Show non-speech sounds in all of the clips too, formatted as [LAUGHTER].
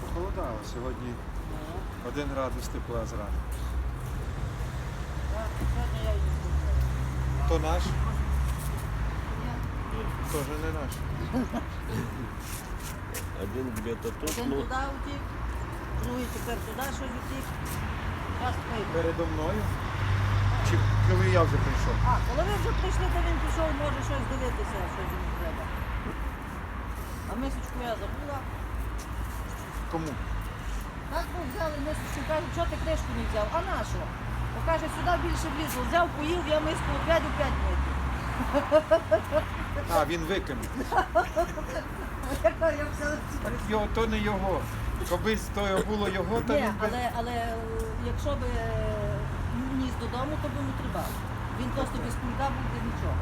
Похолодало сьогодні один градус тепла зранку. То наш, Ні. теж не наш. Один где-то тут, Один ну, туди утік, другий тепер туди щось утік. Передо мною. Чи коли я вже прийшов? А, коли ви вже прийшли, то він пішов, може щось дивитися, що йому треба. А мисочку я забула. Кому? Так ми взяли мисочку, кажуть, що ти кришку не взяв? А на що? Бо каже, сюди більше влізло. Взяв, поїв, я миску опять опять мити. А, він викинув. [LAUGHS] Яка я взяла Так його, то не його. Коби то було його, то Ні, він би... але, але е, якщо б е, додому, то би не треба. Він просто без кулька буде нічого.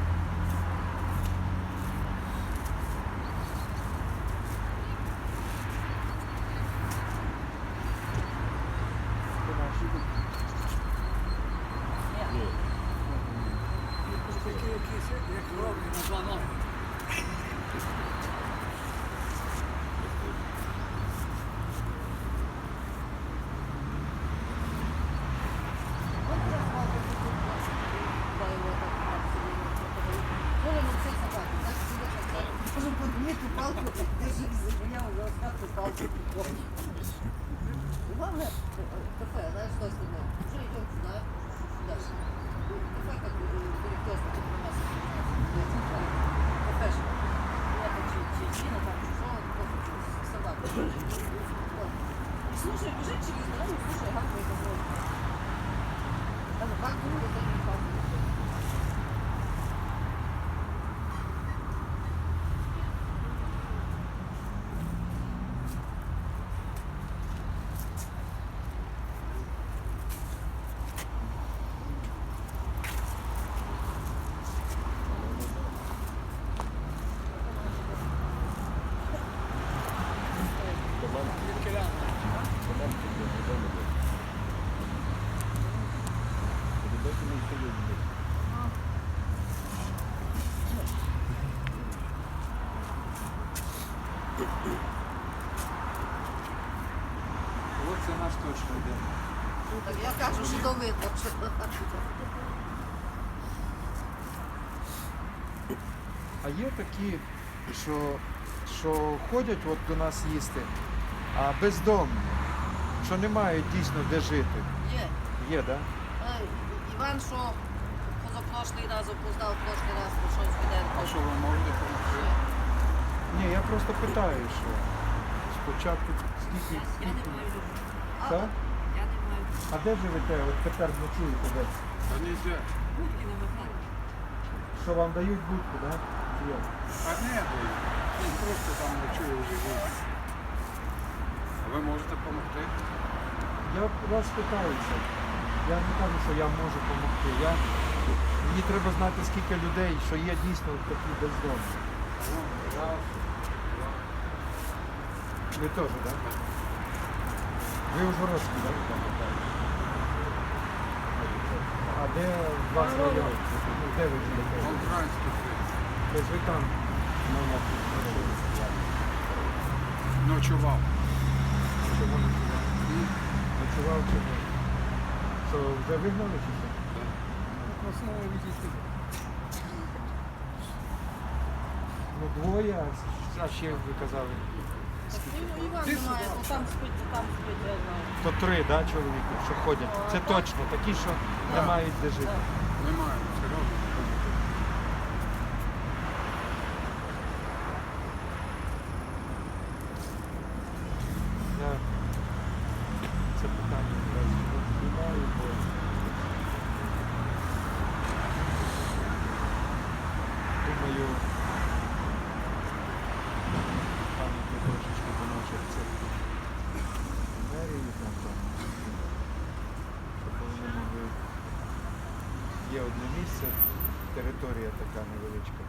А є такі, що, що ходять от до нас їсти, а бездомні, що не мають дійсно де жити. є. Є, так? Да? Е, Іван, що позапрошлий раз опоздав, прошлий раз прийшов з. А що ви можете допомогти? Ні, я просто питаю, що спочатку скільки. Я не скільки... маю. А, Так? А де живете? От тепер ночуєте де? Та не йде. Будьки не виходить. Що вам дають будку, так? Да? Як? А не дає. Він просто там ночує вже живе. А ви можете допомогти? Я вас питаюся. Я не кажу, що я можу допомогти. Я... Мені треба знати, скільки людей, що є дійсно такі бездомні. Ну, раз, Ви теж, так? Ви Ужгородські, так? А де вас район? Ну, Де ви живете? Волкранський Тобто ви там ну, ночував. чому ночував? Ночував чому? Що вже вигнали чи що? Основа відійти. Ну двоє, а ще ви казали. Ну, Іван немає, ну там спить, то там спить, я знаю. То три, да, чоловіки, що ходять. Це точно, такі, що не мають де жити. Немає, серйозно. Я це питання якраз знімаю, бо думаю, пам'ятні трошечки поможуть це мерії там, там, щоб вони могли. Є місце, територія така невеличка,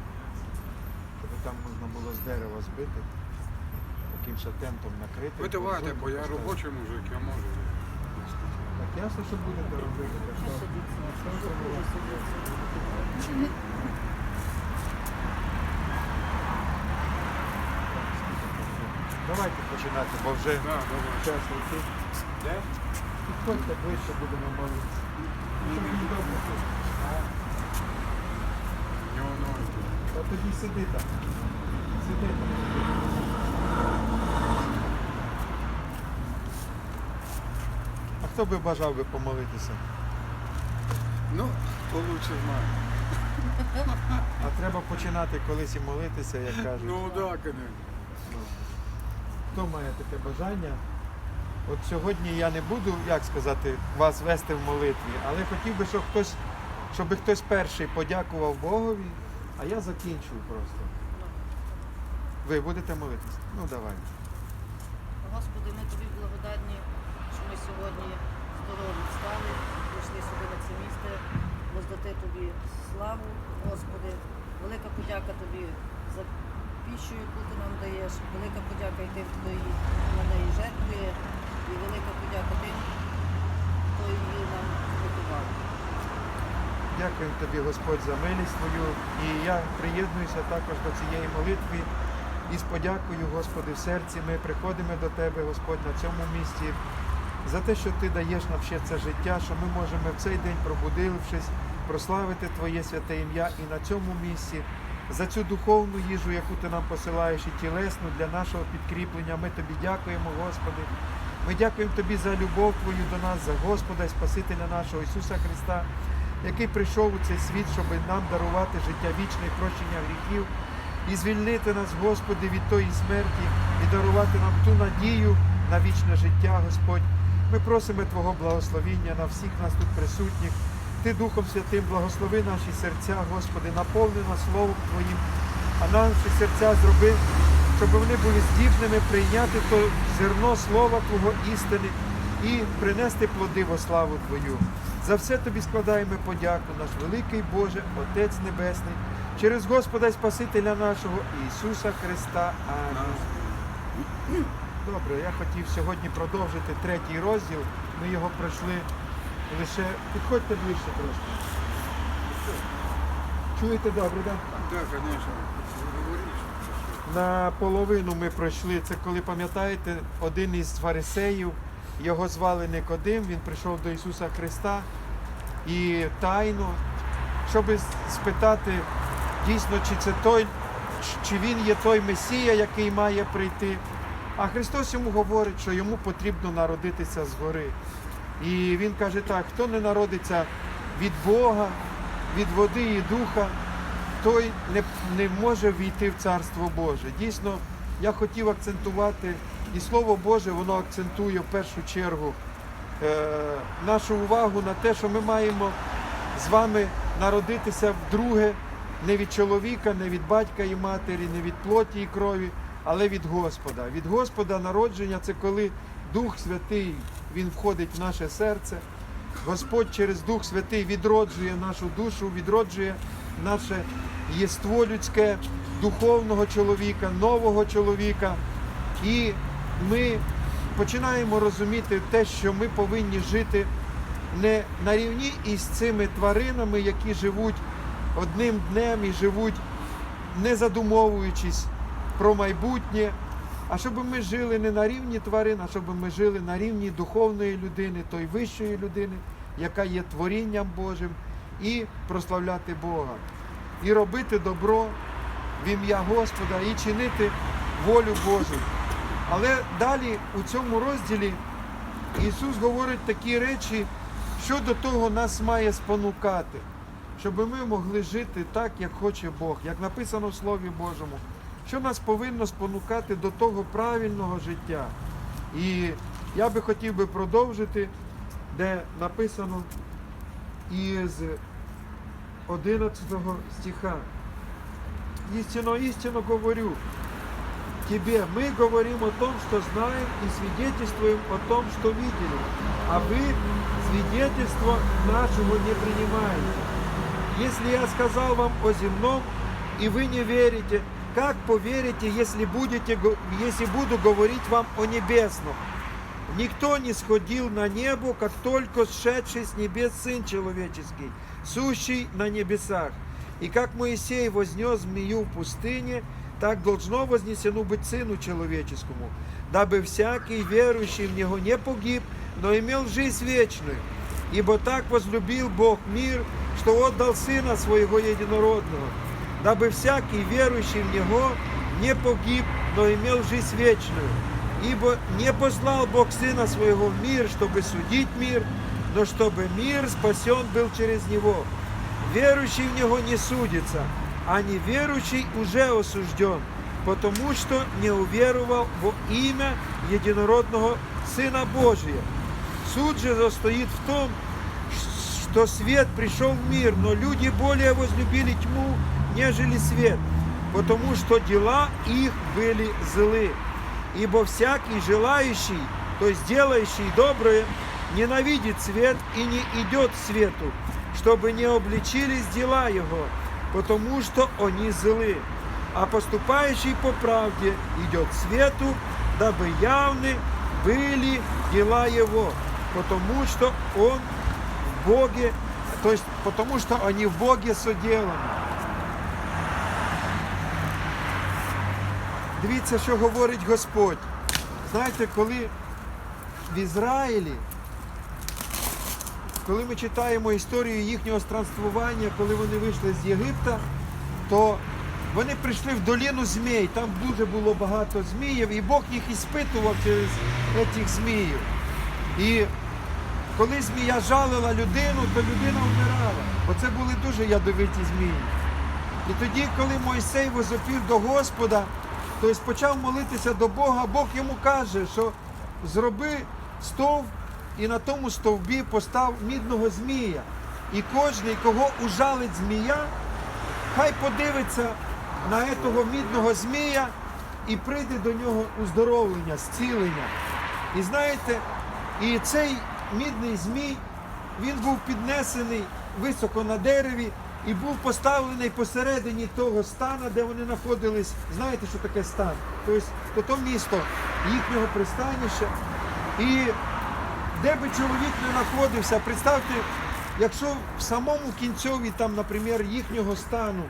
щоб там можна було з дерева збити, якимось тентом накрити. Ви давайте, бо я робочий мужик, я можу. Так ясно, що будете робити. Так Що. Давайте починати, бо вже Да, давай. час йти. Де? Підходьте ближче, будемо молитися. Щоб не добре. У нього ноги. Та тоді сиди там. Сиди там. А хто би бажав би помолитися? Ну, лучше знає. А треба починати колись і молитися, як кажуть. Ну да, конечно. Ну, Хто має таке бажання? От сьогодні я не буду, як сказати, вас вести в молитві, але хотів би, щоб хтось, щоб хтось перший подякував Богові, а я закінчу просто. Ви будете молитися? Ну давай. Господи, ми тобі благодарні, що ми сьогодні здорові встали, прийшли сюди на це місце, воздати тобі славу, Господи. Велика подяка тобі за піщу, яку ти нам даєш. Велика подяка і тим, хто її на неї жертвує. І велика подяка тим, хто її нам готував. Дякуємо тобі, Господь, за милість твою. І я приєднуюся також до цієї молитви. І з подякою, Господи, в серці ми приходимо до Тебе, Господь, на цьому місці, за те, що Ти даєш нам ще це життя, що ми можемо в цей день, пробудившись, прославити Твоє святе ім'я і на цьому місці. За цю духовну їжу, яку ти нам посилаєш, і тілесну для нашого підкріплення. Ми тобі дякуємо, Господи. Ми дякуємо Тобі за любов Твою до нас, за Господа і Спасителя нашого Ісуса Христа, який прийшов у цей світ, щоб нам дарувати життя вічне і прощення гріхів і звільнити нас, Господи, від тої смерті і дарувати нам ту надію на вічне життя, Господь. Ми просимо Твого благословіння на всіх нас тут присутніх. Ти Духом Святим благослови наші серця, Господи, наповни нас Словом Твоїм, а наші серця зроби, щоб вони були здібними прийняти то зерно Слова Твого істини і принести плоди во славу Твою. За все тобі складаємо подяку, наш великий Боже, Отець Небесний, через Господа і Спасителя нашого Ісуса Христа. Амінь. Добре, я хотів сьогодні продовжити третій розділ. Ми його пройшли лише. Підходьте ближче трошки. Чуєте добре, так? Да, конечно. Говоришь. На половину ми пройшли. Це коли пам'ятаєте, один із фарисеїв, його звали Никодим, він прийшов до Ісуса Христа і тайно, щоб спитати дійсно, чи це той, чи він є той Месія, який має прийти. А Христос йому говорить, що йому потрібно народитися згори. І він каже так: хто не народиться від Бога, від води і духа, той не, не може війти в Царство Боже. Дійсно, я хотів акцентувати, і Слово Боже, воно акцентує в першу чергу е, нашу увагу на те, що ми маємо з вами народитися вдруге не від чоловіка, не від батька і матері, не від плоті і крові, але від Господа. Від Господа народження це коли Дух Святий Він входить в наше серце. Господь через Дух Святий відроджує нашу душу, відроджує наше єство людське, духовного чоловіка, нового чоловіка. І ми починаємо розуміти те, що ми повинні жити не на рівні із цими тваринами, які живуть одним днем і живуть, не задумовуючись про майбутнє, а щоб ми жили не на рівні тварин, а щоб ми жили на рівні духовної людини, той вищої людини, яка є творінням Божим, і прославляти Бога, і робити добро в ім'я Господа, і чинити волю Божу. Але далі у цьому розділі Ісус говорить такі речі, що до того нас має спонукати, щоб ми могли жити так, як хоче Бог, як написано в Слові Божому, що нас повинно спонукати до того правильного життя. І я би хотів би продовжити, де написано із 11 стиха. Истинно, истинно говорю, тебе мы говорим о том, что знаем, и свидетельствуем о том, что видели, а вы свидетельство нашего не принимаете. Если я сказал вам о земном, и вы не верите, как поверите, если, будете, если буду говорить вам о небесном? никто не сходил на небо, как только сшедший с небес Сын Человеческий, сущий на небесах. И как Моисей вознес змею в пустыне, так должно вознесено быть Сыну Человеческому, дабы всякий верующий в Него не погиб, но имел жизнь вечную. Ибо так возлюбил Бог мир, что отдал Сына Своего Единородного, дабы всякий верующий в Него не погиб, но имел жизнь вечную. Ибо не послал Бог Сына Своего в мир, чтобы судить мир, но чтобы мир спасен был через Него. Верующий в Него не судится, а неверующий уже осужден, потому что не уверовал во имя Единородного Сына Божия. Суд же состоит в том, что свет пришел в мир, но люди более возлюбили тьму, нежели свет, потому что дела их были злы. Ибо всякий желающий, то есть делающий доброе, ненавидит свет и не идет к свету, чтобы не обличились дела его, потому что они злы. А поступающий по правде идет к свету, дабы явны были дела его, потому что он в Боге, то есть потому что они в Боге соделаны. Дивіться, що говорить Господь. Знаєте, коли в Ізраїлі, коли ми читаємо історію їхнього странствування, коли вони вийшли з Єгипта, то вони прийшли в доліну змій, там дуже було багато зміїв, і Бог їх іспитував через цих зміїв. І коли змія жалила людину, то людина вмирала. Бо це були дуже ядовиті змії. І тоді, коли Мойсей возопів до Господа, тобто почав молитися до Бога, Бог йому каже, що зроби стовп і на тому стовбі постав мідного змія. І кожний, кого ужалить змія, хай подивиться на того мідного змія і прийде до нього уздоровлення, зцілення. І знаєте, і цей мідний змій, він був піднесений високо на дереві і був поставлений посередині того стана, де вони знаходились. Знаєте, що таке стан? Тобто, то, то місто їхнього пристанища. І де би чоловік не знаходився, представте, якщо в самому кінцьові, там, наприклад, їхнього стану,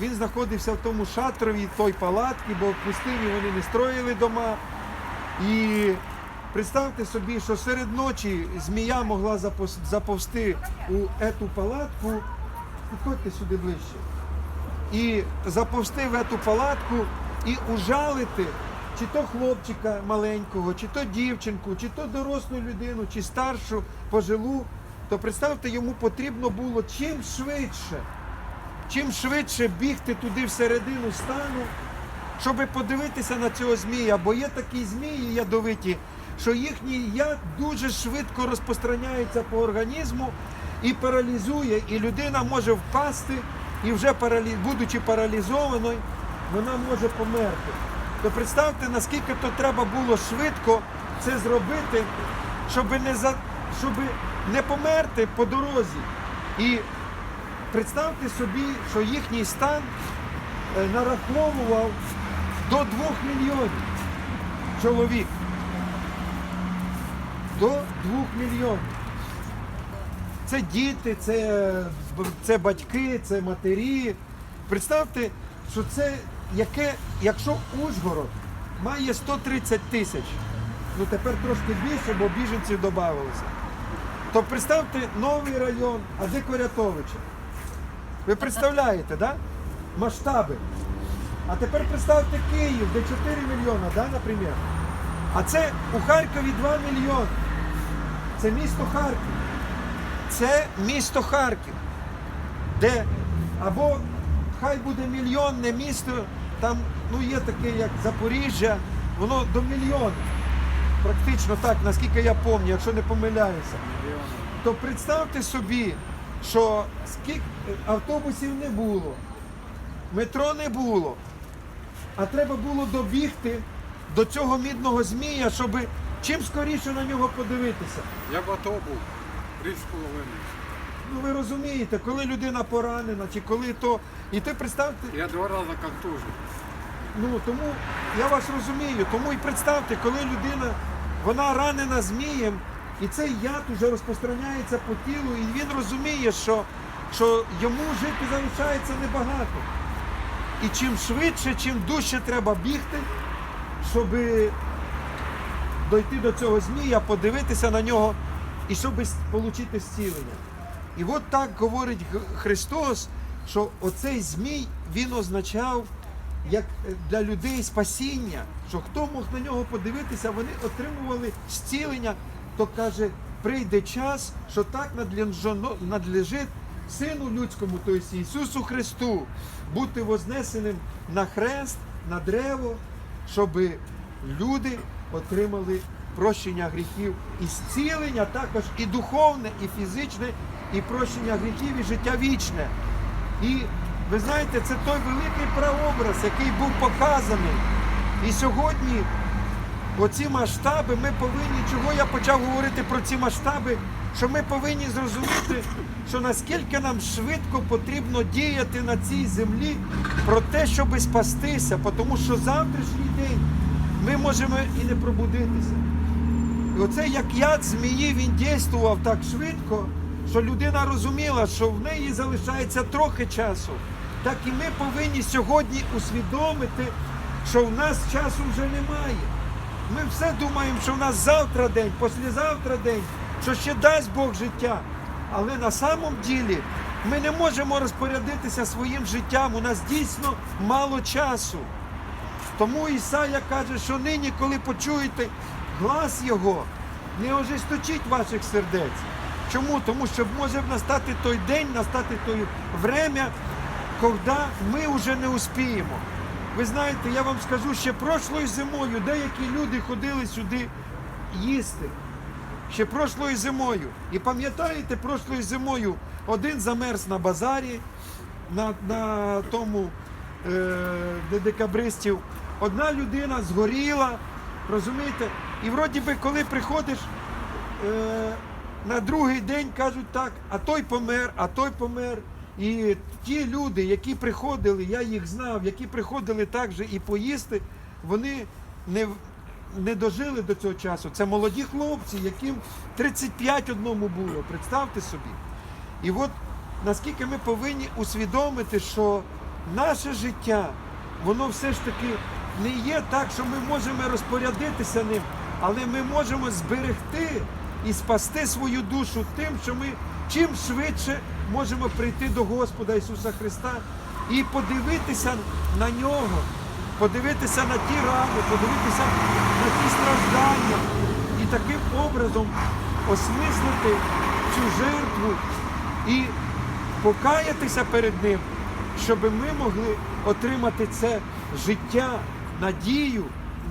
він знаходився в тому шатрові, той палатки, бо в пустині вони не строїли дома. І представте собі, що серед ночі змія могла заповзти у ету палатку, підходьте сюди ближче, і заповзти в ету палатку і ужалити чи то хлопчика маленького, чи то дівчинку, чи то дорослу людину, чи старшу пожилу, то представте, йому потрібно було чим швидше, чим швидше бігти туди всередину стану, щоб подивитися на цього змія, бо є такі змії ядовиті, що їхній яд дуже швидко розпространяється по організму і паралізує, і людина може впасти, і вже будучи паралізованою, вона може померти. То представте, наскільки то треба було швидко це зробити, щоб не, за... щоб не померти по дорозі. І представте собі, що їхній стан е, нараховував до 2 мільйонів чоловік. До 2 мільйонів. Це діти, це, це батьки, це матері. Представте, що це яке, якщо Ужгород має 130 тисяч, ну тепер трошки більше, бо біженців додавалося. То представте новий район, а де Корятовича? Ви представляєте, да? масштаби? А тепер представте Київ, де 4 мільйона, да, наприклад. А це у Харкові 2 мільйони. Це місто Харків. Це місто Харків, де або хай буде мільйонне місто, там ну, є таке, як Запоріжжя, воно до мільйона. Практично так, наскільки я пам'ятаю, якщо не помиляюся. То представте собі, що скільки автобусів не було, метро не було, а треба було добігти до цього мідного змія, щоб чим скоріше на нього подивитися. Я АТО був. Три з половиною. Ну ви розумієте, коли людина поранена, чи коли то. І ти представте, Я два рази контужив. ну тому я вас розумію, тому і представте, коли людина вона ранена змієм, і цей яд уже розпространяється по тілу, і він розуміє, що, що йому жити залишається небагато. І чим швидше, чим дужче треба бігти, щоб дойти до цього змія, подивитися на нього і щоб отримати зцілення. І от так говорить Христос, що оцей змій він означав як е, для людей спасіння, що хто мог на нього подивитися, вони отримували зцілення, то каже, прийде час, що так надлежить Сину людському, тобто Ісусу Христу, бути вознесеним на хрест, на древо, щоб люди отримали прощення гріхів і зцілення також і духовне, і фізичне, і прощення гріхів, і життя вічне. І ви знаєте, це той великий прообраз, який був показаний. І сьогодні оці масштаби ми повинні, чого я почав говорити про ці масштаби, що ми повинні зрозуміти, що наскільки нам швидко потрібно діяти на цій землі про те, щоб спастися, тому що завтрашній день ми можемо і не пробудитися. І оце як яд змії він дійствував так швидко, що людина розуміла, що в неї залишається трохи часу. Так і ми повинні сьогодні усвідомити, що в нас часу вже немає. Ми все думаємо, що в нас завтра день, післязавтра день, що ще дасть Бог життя. Але на самом ділі ми не можемо розпорядитися своїм життям. У нас дійсно мало часу. Тому Ісая каже, що нині, коли почуєте глас Його, не ожесточіть ваших сердець. Чому? Тому що може настати той день, настати той время, коли ми вже не успіємо. Ви знаєте, я вам скажу, ще прошлою зимою деякі люди ходили сюди їсти. Ще прошлою зимою. І пам'ятаєте, прошлою зимою один замерз на базарі, на, на тому е, де декабристів. Одна людина згоріла, розумієте? І вроді би, коли приходиш е, на другий день, кажуть так, а той помер, а той помер. І ті люди, які приходили, я їх знав, які приходили також і поїсти, вони не, не дожили до цього часу. Це молоді хлопці, яким 35 одному було, представте собі. І от наскільки ми повинні усвідомити, що наше життя, воно все ж таки не є так, що ми можемо розпорядитися ним, але ми можемо зберегти і спасти свою душу тим, що ми чим швидше можемо прийти до Господа Ісуса Христа і подивитися на нього, подивитися на ті рани, подивитися на ті страждання і таким образом осмислити цю жертву і покаятися перед ним, щоб ми могли отримати це життя, надію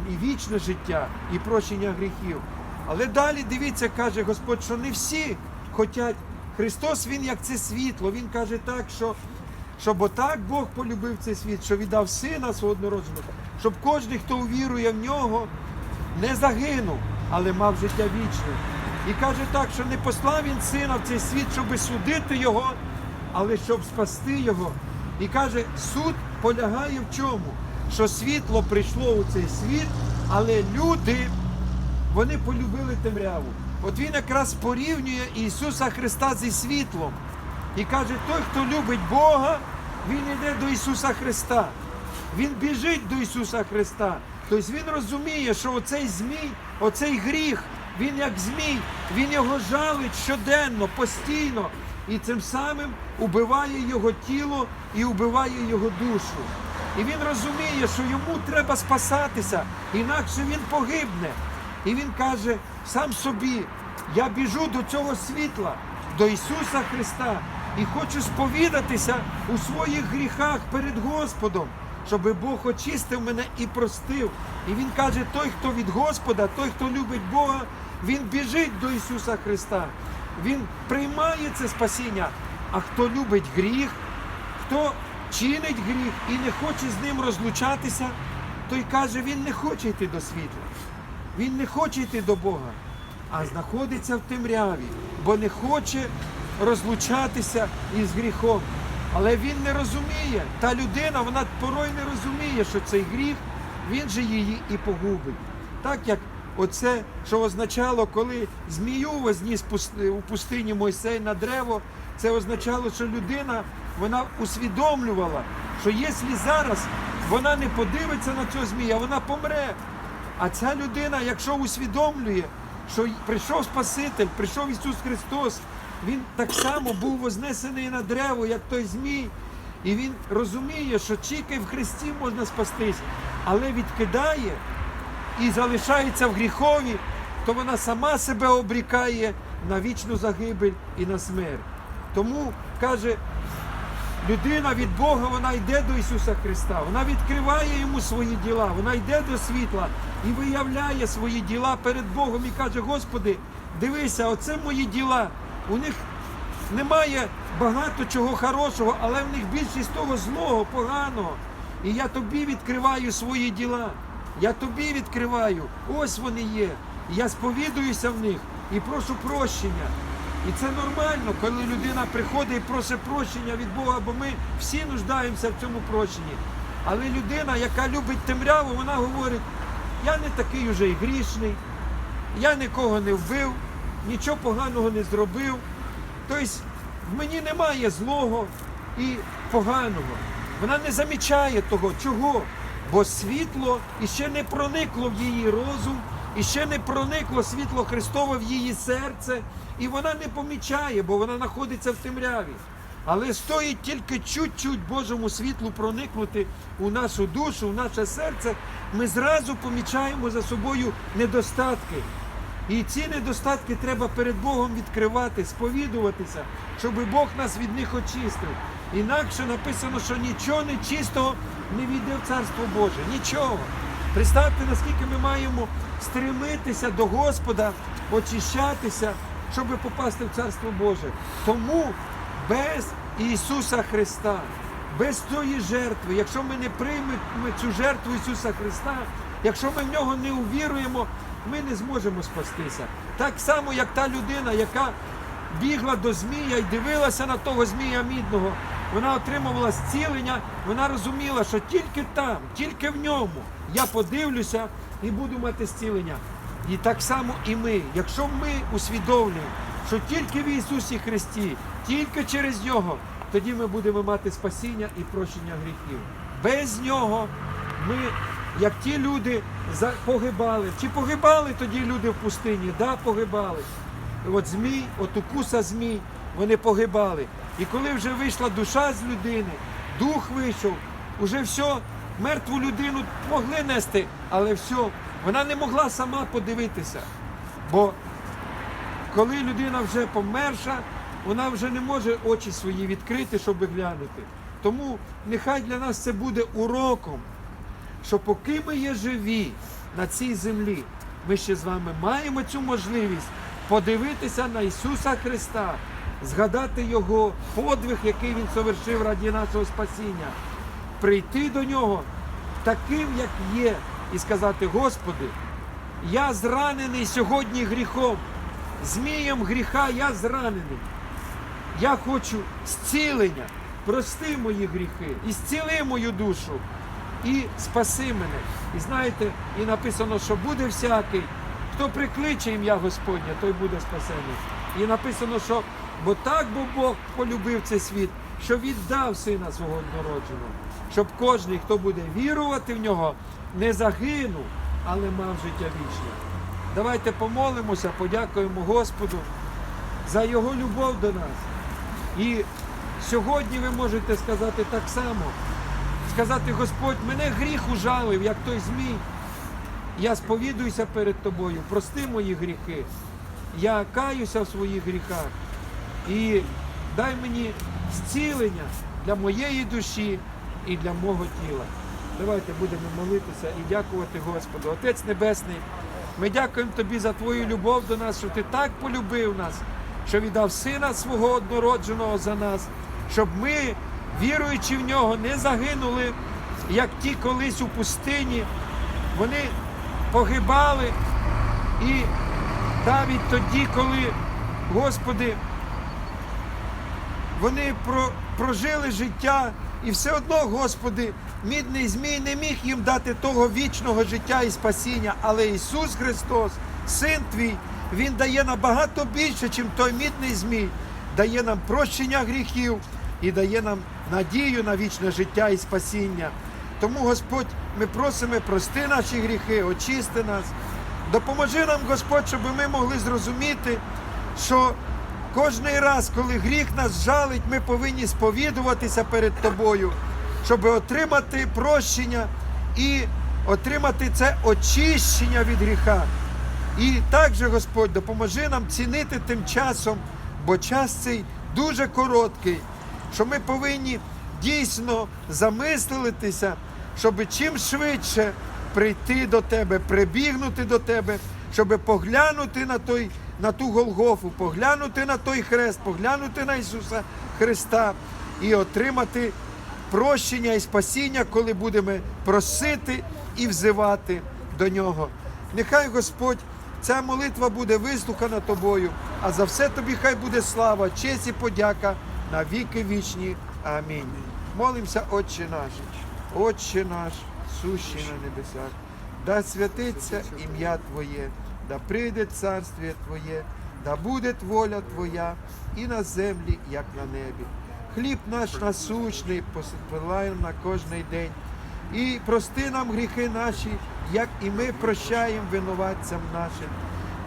і вічне життя, і прощення гріхів. Але далі дивіться, каже Господь, що не всі хочуть. Христос Він як це світло. Він каже так, що щоб отак Бог полюбив цей світ, що віддав сина свого однородженого, щоб кожен, хто увірує в нього, не загинув, але мав життя вічне. І каже так, що не послав він сина в цей світ, щоб судити його, але щоб спасти його. І каже, суд полягає в чому? Що світло прийшло у цей світ, але люди вони полюбили темряву. От він якраз порівнює Ісуса Христа зі світлом. І каже, той, хто любить Бога, він йде до Ісуса Христа. Він біжить до Ісуса Христа. Тобто він розуміє, що оцей змій, оцей гріх, він як змій, він його жалить щоденно, постійно. І цим самим убиває його тіло і убиває його душу. І він розуміє, що йому треба спасатися, інакше він погибне. І він каже сам собі: я біжу до цього світла, до Ісуса Христа, і хочу сповідатися у своїх гріхах перед Господом, щоб Бог очистив мене і простив. І він каже: той, хто від Господа, той, хто любить Бога, він біжить до Ісуса Христа. Він приймає це спасіння. А хто любить гріх, хто чинить гріх і не хоче з ним розлучатися, той каже, він не хоче йти до світла. Він не хоче йти до Бога, а знаходиться в темряві, бо не хоче розлучатися із гріхом. Але він не розуміє. Та людина, вона порой не розуміє, що цей гріх, він же її і погубить. Так як оце, що означало, коли змію возніс у пустині Мойсей на древо, це означало, що людина вона усвідомлювала, що якщо зараз вона не подивиться на цього змія, вона помре. А ця людина, якщо усвідомлює, що прийшов Спаситель, прийшов Ісус Христос, Він так само був вознесений на древо, як той змій. І він розуміє, що тільки в Христі можна спастись, але відкидає і залишається в гріхові, то вона сама себе обрікає на вічну загибель і на смерть. Тому каже, людина від Бога вона йде до Ісуса Христа, вона відкриває йому свої діла, вона йде до світла і виявляє свої діла перед Богом і каже: Господи, дивися, оце мої діла. У них немає багато чого хорошого, але в них більшість того злого, поганого. І я тобі відкриваю свої діла. Я тобі відкриваю. Ось вони є. Я сповідуюся в них і прошу прощення. І це нормально, коли людина приходить і просить прощення від Бога, бо ми всі нуждаємося в цьому прощенні. Але людина, яка любить темряву, вона говорить: я не такий уже і грішний, я нікого не вбив, нічого поганого не зробив. Тобто в мені немає злого і поганого. Вона не замічає того. Чого? Бо світло іще не проникло в її розум, і ще не проникло світло Христове в її серце, і вона не помічає, бо вона знаходиться в темряві. Але стоїть тільки чуть-чуть Божому світлу проникнути у нашу душу, в наше серце, ми зразу помічаємо за собою недостатки. І ці недостатки треба перед Богом відкривати, сповідуватися, щоб Бог нас від них очистив. Інакше написано, що нічого нечистого не війде в Царство Боже. Нічого. Представте, наскільки ми маємо стремитися до Господа, очищатися, щоб попасти в Царство Боже. Тому без Ісуса Христа, без тої жертви, якщо ми не приймемо цю жертву Ісуса Христа, якщо ми в нього не увіруємо, ми не зможемо спастися. Так само, як та людина, яка бігла до Змія і дивилася на того Змія мідного, вона отримувала зцілення, вона розуміла, що тільки там, тільки в ньому я подивлюся і буду мати зцілення. І так само і ми, якщо ми усвідомлюємо, що тільки в Ісусі Христі, тільки через Нього, тоді ми будемо мати спасіння і прощення гріхів. Без нього ми, як ті люди, погибали. Чи погибали тоді люди в пустині? Да, погибали. От змій, от укуса змій, вони погибали. І коли вже вийшла душа з людини, дух вийшов, уже все, мертву людину могли нести, але все, вона не могла сама подивитися. Бо коли людина вже померша, вона вже не може очі свої відкрити, щоб глянути. Тому нехай для нас це буде уроком, що поки ми є живі на цій землі, ми ще з вами маємо цю можливість подивитися на Ісуса Христа, згадати Його подвиг, який Він совершив раді нашого спасіння, прийти до Нього таким, як є, і сказати, Господи, я зранений сьогодні гріхом, змієм гріха я зранений. Я хочу зцілення, прости мої гріхи, і зціли мою душу, і спаси мене. І знаєте, і написано, що буде всякий, хто прикличе ім'я Господнє, той буде спасений. І написано, що бо так бо Бог полюбив цей світ, що віддав сина свого однородженого, щоб кожен, хто буде вірувати в нього, не загинув, але мав життя вічне. Давайте помолимося, подякуємо Господу за Його любов до нас. І сьогодні ви можете сказати так само, сказати, Господь, мене гріх ужалив, як той змій. Я сповідуюся перед тобою, прости мої гріхи. Я каюся в своїх гріхах. І дай мені зцілення для моєї душі і для мого тіла. Давайте будемо молитися і дякувати Господу. Отець Небесний, ми дякуємо Тобі за Твою любов до нас, що Ти так полюбив нас, що віддав Сина свого однородженого за нас, щоб ми, віруючи в нього, не загинули, як ті колись у пустині. Вони погибали. І навіть тоді, коли, Господи, вони про, прожили життя, і все одно, Господи, мідний змій не міг їм дати того вічного життя і спасіння, але Ісус Христос, Син твій, Він дає набагато більше, ніж той мідний змій, дає нам прощення гріхів і дає нам надію на вічне життя і спасіння. Тому, Господь, ми просимо, прости наші гріхи, очисти нас. Допоможи нам, Господь, щоб ми могли зрозуміти, що кожний раз, коли гріх нас жалить, ми повинні сповідуватися перед Тобою, щоб отримати прощення і отримати це очищення від гріха. І також, Господь, допоможи нам цінити тим часом, бо час цей дуже короткий, що ми повинні дійсно замислитися, щоб чим швидше прийти до Тебе, прибігнути до Тебе, щоб поглянути на, той, на ту Голгофу, поглянути на той хрест, поглянути на Ісуса Христа і отримати прощення і спасіння, коли будемо просити і взивати до Нього. Нехай Господь, ця молитва буде вислухана тобою, а за все тобі хай буде слава, честь і подяка на віки вічні. Амінь. Молимося, Отче наш, Отче наш, сущий на небесах, да святиться ім'я Твоє, да прийде царствіє Твоє, да буде воля Твоя і на землі, як на небі. Хліб наш насущний посилай на кожний день. І прости нам гріхи наші, як і ми прощаємо винуватцям нашим.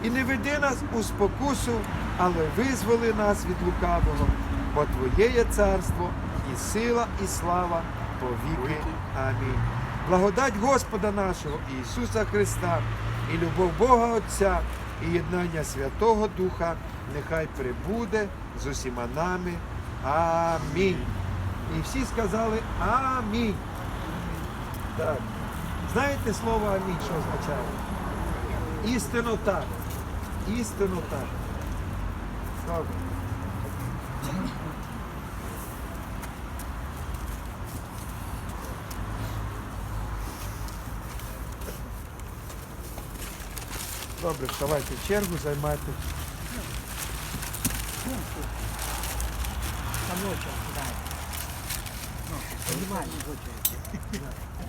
І не веди нас у спокусу, але визволи нас від лукавого, бо Твоє є царство, і сила, і слава по віки. Амінь. Благодать Господа нашого Ісуса Христа, і любов Бога Отця, і єднання Святого Духа нехай прибуде з усіма нами. Амінь. І всі сказали Амінь. Так. Знаєте слово амінь, що означає? Істинно так. Істинно так. Добре. Добре, вставайте в чергу, займайте. Там очередь, да. Ну, понимаешь, очередь. Да. [LAUGHS]